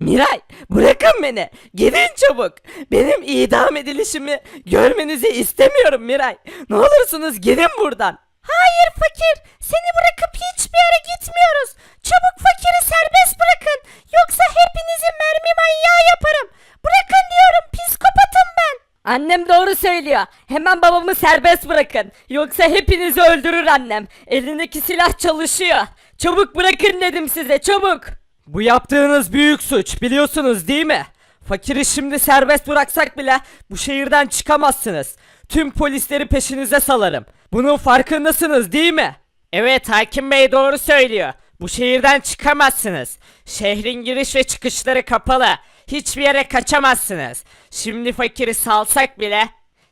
Miray bırakın beni. Gidin çabuk. Benim idam edilişimi görmenizi istemiyorum Miray. Ne olursunuz gidin buradan. Hayır fakir, seni bırakıp hiçbir yere gitmiyoruz. Çabuk fakiri serbest bırakın. Yoksa hepinizi mermi manyağı yaparım. Bırakın diyorum, psikopatım ben. Annem doğru söylüyor. Hemen babamı serbest bırakın. Yoksa hepinizi öldürür annem. Elindeki silah çalışıyor. Çabuk bırakın dedim size çabuk. Bu yaptığınız büyük suç biliyorsunuz değil mi? Fakiri şimdi serbest bıraksak bile bu şehirden çıkamazsınız. Tüm polisleri peşinize salarım. Bunun farkındasınız değil mi? Evet hakim bey doğru söylüyor. Bu şehirden çıkamazsınız. Şehrin giriş ve çıkışları kapalı. Hiçbir yere kaçamazsınız. Şimdi fakiri salsak bile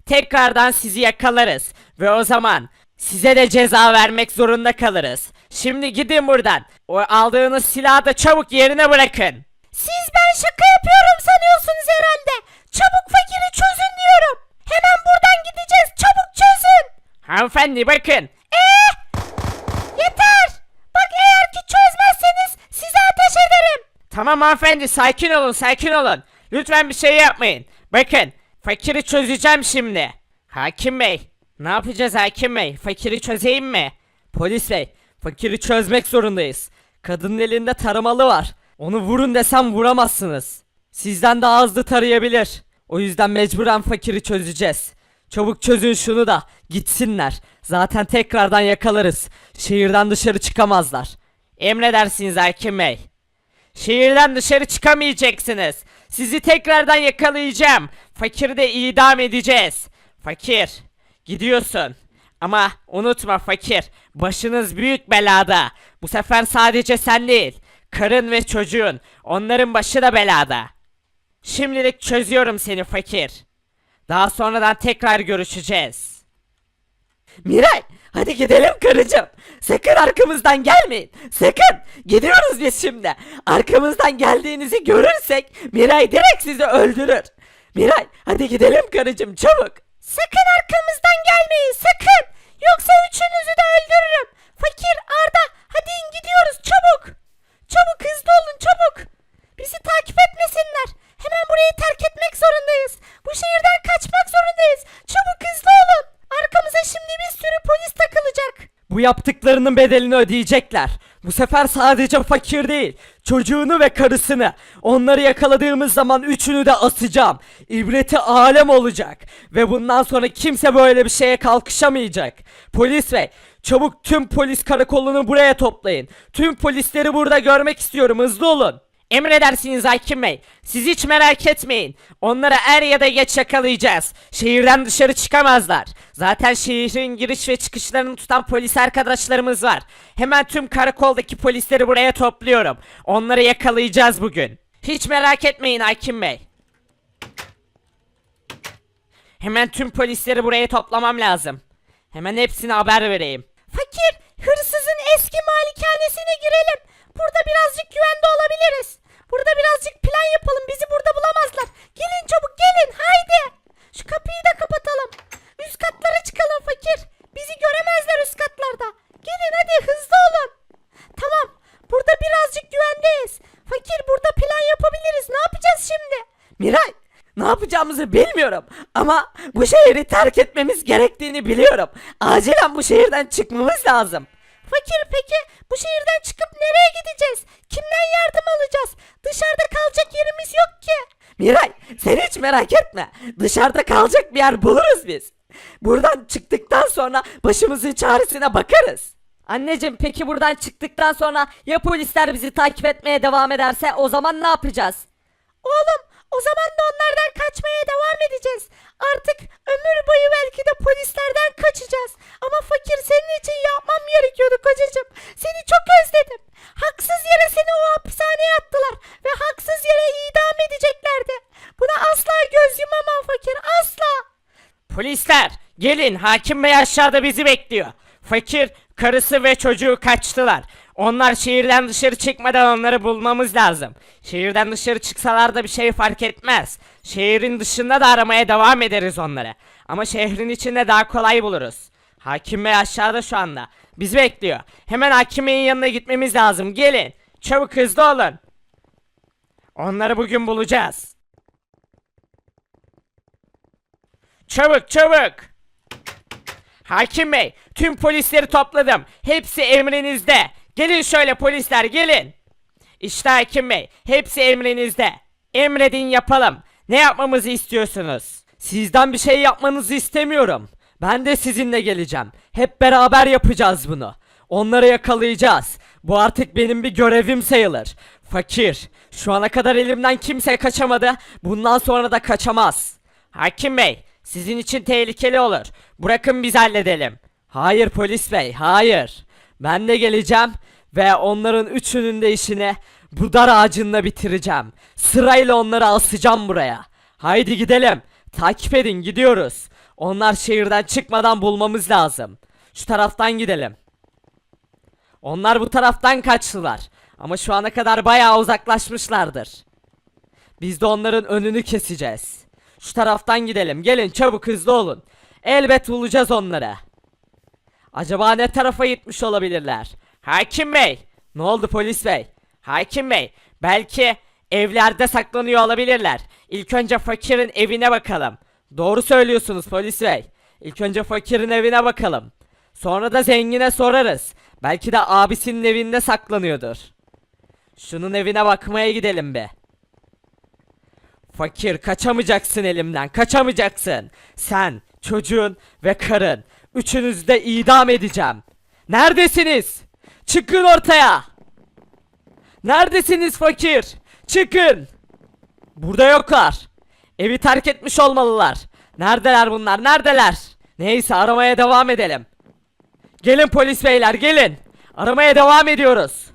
tekrardan sizi yakalarız. Ve o zaman size de ceza vermek zorunda kalırız. Şimdi gidin buradan. O aldığınız silahı da çabuk yerine bırakın. Siz ben şaka yapıyorum sanıyorsunuz herhalde. Çabuk fakiri çözün diyorum. Hemen buradan gideceğiz. Çabuk çözün. Hanımefendi bakın. Yeter. Bak eğer ki çözmezseniz size ateş ederim. Tamam hanımefendi sakin olun sakin olun. Lütfen bir şey yapmayın. Bakın fakiri çözeceğim şimdi. Hakim bey ne yapacağız hakim bey? Fakiri çözeyim mi? Polis bey fakiri çözmek zorundayız. Kadının elinde taramalı var. Onu vurun desem vuramazsınız. Sizden daha hızlı tarayabilir. O yüzden mecburen fakiri çözeceğiz. Çabuk çözün şunu da gitsinler. Zaten tekrardan yakalarız. Şehirden dışarı çıkamazlar. Emredersiniz hakim bey. Şehirden dışarı çıkamayacaksınız. Sizi tekrardan yakalayacağım. Fakiri de idam edeceğiz. Fakir, gidiyorsun. Ama unutma fakir, başınız büyük belada. Bu sefer sadece sen değil, karın ve çocuğun, onların başı da belada. Şimdilik çözüyorum seni fakir. Daha sonradan tekrar görüşeceğiz. Miray hadi gidelim karıcığım. Sakın arkamızdan gelmeyin. Sakın. Gidiyoruz biz şimdi. Arkamızdan geldiğinizi görürsek Miray direkt sizi öldürür. Miray hadi gidelim karıcığım çabuk. Sakın arkamızdan gelmeyin sakın. Yoksa üçünüzü de öldürürüm. Fakir Arda hadi in gidiyoruz çabuk. Çabuk hızlı olun çabuk. Bizi takip etmesinler. Hemen burayı terk etmek zorundayız. Bu şehirden kaçmak zorundayız. Çabuk hızlı olun. Arkamıza şimdi bir sürü polis takılacak. Bu yaptıklarının bedelini ödeyecekler. Bu sefer sadece fakir değil, çocuğunu ve karısını. Onları yakaladığımız zaman üçünü de asacağım. İbreti alem olacak. Ve bundan sonra kimse böyle bir şeye kalkışamayacak. Polis bey, çabuk tüm polis karakolunu buraya toplayın. Tüm polisleri burada görmek istiyorum, hızlı olun. Emredersiniz Hakim Bey. Siz hiç merak etmeyin. Onları er ya da geç yakalayacağız. Şehirden dışarı çıkamazlar. Zaten şehrin giriş ve çıkışlarını tutan polis arkadaşlarımız var. Hemen tüm karakoldaki polisleri buraya topluyorum. Onları yakalayacağız bugün. Hiç merak etmeyin Hakim Bey. Hemen tüm polisleri buraya toplamam lazım. Hemen hepsine haber vereyim. Fakir hırsızın eski malikanesine girelim. Burada birazcık güvende olabiliriz. Burada birazcık plan yapalım bizi burada bulamazlar. Gelin çabuk gelin haydi. Şu kapıyı da kapatalım. Üst katlara çıkalım fakir. Bizi göremezler üst katlarda. Gelin hadi hızlı olun. Tamam burada birazcık güvendeyiz. Fakir burada plan yapabiliriz. Ne yapacağız şimdi? Miray, ne yapacağımızı bilmiyorum ama bu şehri terk etmemiz gerektiğini biliyorum. Acilen bu şehirden çıkmamız lazım. Fakir peki bu şehirden çıkıp nereye gideceğiz? Kimden yardım alacağız? Dışarıda kalacak yerimiz yok ki. Miray, sen hiç merak etme. Dışarıda kalacak bir yer buluruz biz. Buradan çıktıktan sonra başımızın çaresine bakarız. Anneciğim peki buradan çıktıktan sonra ya polisler bizi takip etmeye devam ederse o zaman ne yapacağız? Oğlum o zaman da onlardan kaçmaya devam edeceğiz. Artık ömür boyu belki de polislerden kaçacağız. Ama fakir senin için yapmam gerekiyordu kocacığım. Seni çok özledim. Haksız yere seni o hapishaneye attılar. Ve haksız yere idam edeceklerdi. Buna asla göz yumamam fakir asla. Polisler, gelin hakim bey aşağıda bizi bekliyor. Fakir, karısı ve çocuğu kaçtılar. Onlar şehirden dışarı çıkmadan onları bulmamız lazım. Şehirden dışarı çıksalar da bir şey fark etmez. Şehrin dışında da aramaya devam ederiz onları. Ama şehrin içinde daha kolay buluruz. Hakim bey aşağıda şu anda. Bizi bekliyor. Hemen hakim beyin yanına gitmemiz lazım. Gelin. Çabuk hızlı olun. Onları bugün bulacağız. Çabuk çabuk. Hakim Bey, tüm polisleri topladım. Hepsi emrinizde. Gelin şöyle polisler gelin. İşte Hakim Bey, hepsi emrinizde. Emredin yapalım. Ne yapmamızı istiyorsunuz? Sizden bir şey yapmanızı istemiyorum. Ben de sizinle geleceğim. Hep beraber yapacağız bunu. Onları yakalayacağız. Bu artık benim bir görevim sayılır. Fakir, şu ana kadar elimden kimse kaçamadı. Bundan sonra da kaçamaz. Hakim Bey, sizin için tehlikeli olur. Bırakın biz halledelim. Hayır polis bey, hayır. Ben de geleceğim ve onların üçünün de işini bu dar ağacında bitireceğim. Sırayla onları asacağım buraya. Haydi gidelim. Takip edin gidiyoruz. Onlar şehirden çıkmadan bulmamız lazım. Şu taraftan gidelim. Onlar bu taraftan kaçtılar. Ama şu ana kadar bayağı uzaklaşmışlardır. Biz de onların önünü keseceğiz. Şu taraftan gidelim. Gelin çabuk hızlı olun. Elbet bulacağız onları. Acaba ne tarafa gitmiş olabilirler? Hakim Bey, Ne oldu polis bey? Hakim Bey, belki evlerde saklanıyor olabilirler. İlk önce fakirin evine bakalım. Doğru söylüyorsunuz polis bey. İlk önce fakirin evine bakalım. Sonra da zengine sorarız. Belki de abisinin evinde saklanıyordur. Şunun evine bakmaya gidelim be. Fakir kaçamayacaksın elimden kaçamayacaksın. Sen, çocuğun ve karın. Üçünüzü de idam edeceğim. Neredesiniz? Çıkın ortaya. Neredesiniz fakir? Çıkın. Burada yoklar. Evi terk etmiş olmalılar. Neredeler bunlar? Neredeler? Neyse aramaya devam edelim. Gelin polis beyler gelin. Aramaya devam ediyoruz.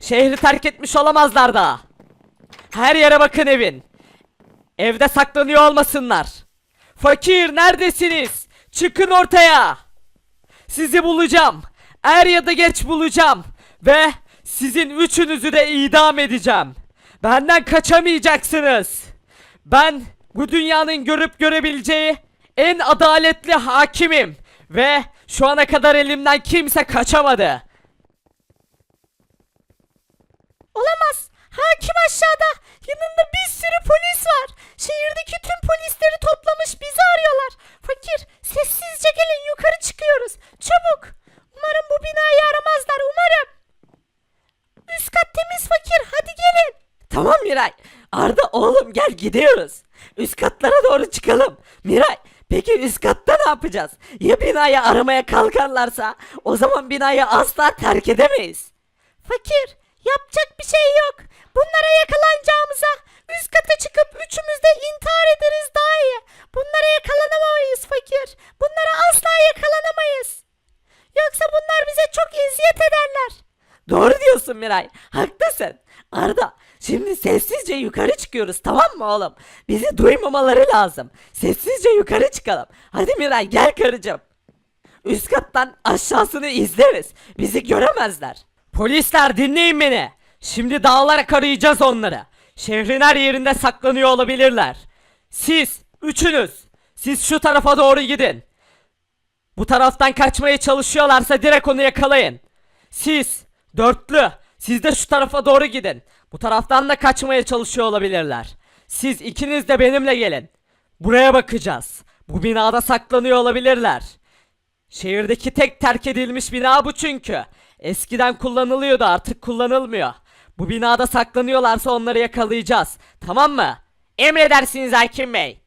Şehri terk etmiş olamazlar daha. Her yere bakın evin. Evde saklanıyor olmasınlar. Fakir neredesiniz? Çıkın ortaya. Sizi bulacağım. Er ya da geç bulacağım. Ve sizin üçünüzü de idam edeceğim. Benden kaçamayacaksınız. Ben bu dünyanın görüp görebileceği en adaletli hakimim. Ve şu ana kadar elimden kimse kaçamadı. Olamaz. Hakim aşağıda. Yanında bir sürü polis var. Şehirdeki tüm polisleri toplamış bizi arıyorlar. Fakir sessizce gelin yukarı çıkıyoruz. Çabuk. Umarım bu binayı aramazlar umarım. Üst kat temiz fakir hadi gelin. Tamam Miray. Arda oğlum gel gidiyoruz. Üst katlara doğru çıkalım. Miray peki üst katta ne yapacağız? Ya binayı aramaya kalkarlarsa o zaman binayı asla terk edemeyiz. Fakir yapacak bir şey yok. Bunlara yakalanacağımıza üst kata çıkıp üçümüz de intihar ederiz daha iyi. Bunlara yakalanamayız fakir. Bunlara asla yakalanamayız. Yoksa bunlar bize çok eziyet ederler. Doğru diyorsun Miray. Haklısın. Arda şimdi sessizce yukarı çıkıyoruz tamam mı oğlum? Bizi duymamaları lazım. Sessizce yukarı çıkalım. Hadi Miray gel karıcığım. Üst kattan aşağısını izleriz. Bizi göremezler. Polisler dinleyin beni. Şimdi dağlara arayacağız onları. Şehrin her yerinde saklanıyor olabilirler. Siz, üçünüz, siz şu tarafa doğru gidin. Bu taraftan kaçmaya çalışıyorlarsa direkt onu yakalayın. Siz, dörtlü, siz de şu tarafa doğru gidin. Bu taraftan da kaçmaya çalışıyor olabilirler. Siz ikiniz de benimle gelin. Buraya bakacağız. Bu binada saklanıyor olabilirler. Şehirdeki tek terk edilmiş bina bu çünkü. Eskiden kullanılıyordu artık kullanılmıyor. Bu binada saklanıyorlarsa onları yakalayacağız. Tamam mı? emredersiniz Hakim Bey.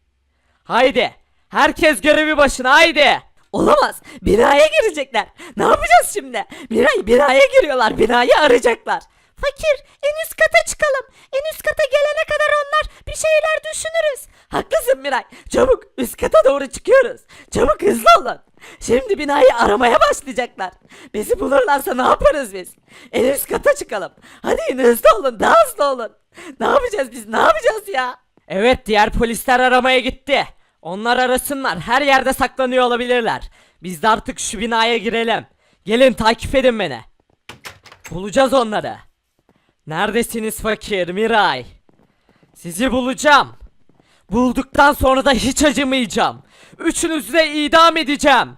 Haydi. Herkes görevi başına haydi. Olamaz. Binaya girecekler. Ne yapacağız şimdi? Miray binaya giriyorlar. Binayı arayacaklar. Fakir en üst kata çıkalım. En üst kata gelene kadar onlar bir şeyler düşünürüz. Haklısın Miray. Çabuk üst kata doğru çıkıyoruz. Çabuk hızlı olun. Şimdi binayı aramaya başlayacaklar. Bizi bulurlarsa ne yaparız biz? En üst kata çıkalım. Hadi yine hızlı olun daha hızlı olun. Ne yapacağız biz ne yapacağız ya? Evet diğer polisler aramaya gitti. Onlar arasınlar her yerde saklanıyor olabilirler. Biz de artık şu binaya girelim. Gelin takip edin beni. Bulacağız onları. Neredesiniz fakir Miray? Sizi bulacağım. Bulduktan sonra da hiç acımayacağım. Üçünüzü de idam edeceğim.